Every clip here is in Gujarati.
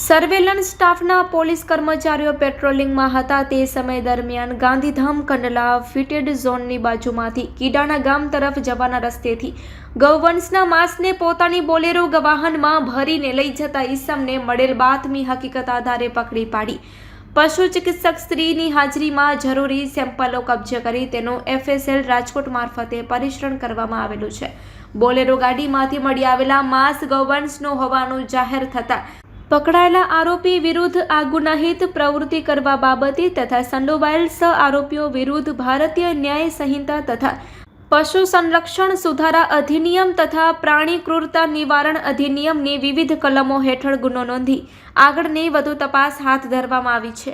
સર્વેલન્સ સ્ટાફના પોલીસ કર્મચારીઓ પેટ્રોલિંગમાં હતા. તે સમય દરમિયાન ગાંધીધામ કંડલા ફિટેડ ઝોનની બાજુમાંથી કીડાના ગામ તરફ જવાના રસ્તેથી ગૌવંશના માંસને પોતાની બોલેરો વાહનમાં ભરીને લઈ જતા ઈસમને મળેલ બાતમી હકીકત આધારે પકડી પાડી. પશુ ચિકિત્સક સ્ત્રીની હાજરીમાં જરૂરી સેમ્પલો કબજે કરી તેનું એફએસએલ રાજકોટ મારફતે પરીક્ષણ કરવામાં આવેલું છે. બોલેરો ગાડીમાંથી મળી આવેલા માસ ગૌવંશનો હોવાનું જાહેર થતાં પકડાયેલા આરોપી વિરુદ્ધ આ ગુનાહિત પ્રવૃત્તિ કરવા બાબતે તથા સંડોવાયેલ સહ આરોપીઓ વિરુદ્ધ ભારતીય ન્યાય સંહિતા તથા પશુ સંરક્ષણ સુધારા અધિનિયમ તથા પ્રાણી ક્રૂરતા નિવારણ અધિનિયમની વિવિધ કલમો હેઠળ ગુનો નોંધી આગળની વધુ તપાસ હાથ ધરવામાં આવી છે.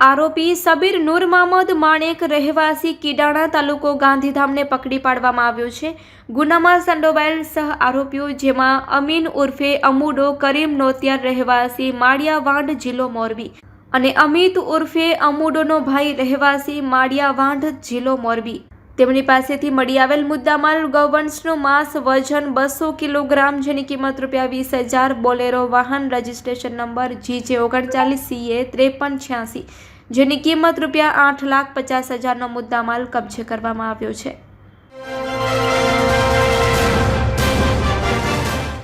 આરોપી સબીર નૂર મામદ માણેક રહેવાસી કીડાણા તાલુકો ગાંધીધામને પકડી પાડવામાં આવ્યો છે. ગુનામાં સંડોવાયેલ સહ આરોપીઓ જેમાં અમીન ઉર્ફે અમુડો કરીમ નોતિયાર રહેવાસી માળિયાવાંડ જિલ્લો મોરબી અને અમિત ઉર્ફે અમુડોનો ભાઈ રહેવાસી માળિયાવાંઢ જિલ્લો મોરબી. તેમની પાસેથી મળી આવેલ મુદ્દામાલ ગૌવંશનું માંસ વજન બસો કિલોગ્રામ, જેની કિંમત રૂપિયા વીસ હજાર, બોલેરો વાહન રજિસ્ટ્રેશન નંબર જી જે ઓગણચાલીસ, સીએ ત્રેપન છ્યાસી, જેની કિંમત રૂપિયા આઠ લાખ પચાસ હજારનો મુદ્દામાલ કબજે કરવામાં આવ્યો છે.